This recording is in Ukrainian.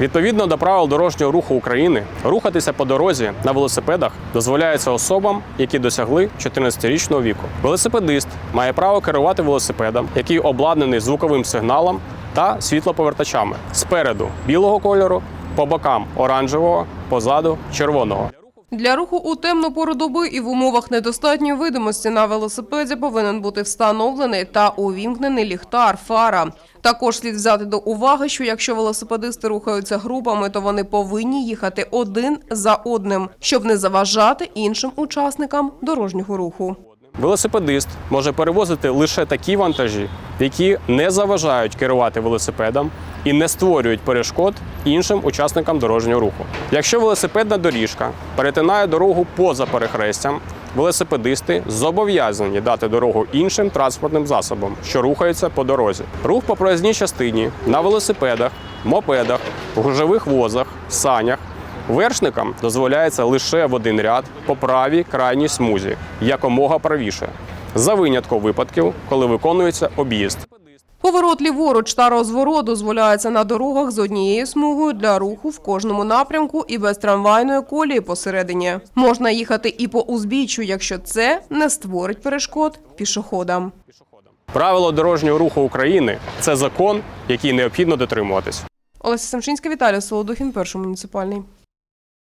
Відповідно до правил дорожнього руху України, рухатися по дорозі на велосипедах дозволяється особам, які досягли 14-річного віку. Велосипедист має право керувати велосипедом, який обладнаний звуковим сигналом та світлоповертачами спереду білого кольору, по бокам оранжевого, позаду червоного. Для руху у темну пору доби і в умовах недостатньої видимості на велосипеді повинен бути встановлений та увімкнений ліхтар, фара. Також слід взяти до уваги, що якщо велосипедисти рухаються групами, то вони повинні їхати один за одним, щоб не заважати іншим учасникам дорожнього руху. Велосипедист може перевозити лише такі вантажі, які не заважають керувати велосипедом і не створюють перешкод іншим учасникам дорожнього руху. Якщо велосипедна доріжка перетинає дорогу поза перехрестям, велосипедисти зобов'язані дати дорогу іншим транспортним засобам, що рухаються по дорозі. Рух по проїзній частині на велосипедах, мопедах, гужових возах, санях Вершникам дозволяється лише в один ряд по правій крайній смузі, якомога правіше, за винятком випадків, коли виконується об'їзд. Поворот ліворуч та розворот дозволяється на дорогах з однією смугою для руху в кожному напрямку і без трамвайної колії посередині. Можна їхати і по узбіччю, якщо це не створить перешкод пішоходам. Правило дорожнього руху України це закон, який необхідно дотримуватись. Олеся Самшинська, Віталій Солодухін, перший муніципальний.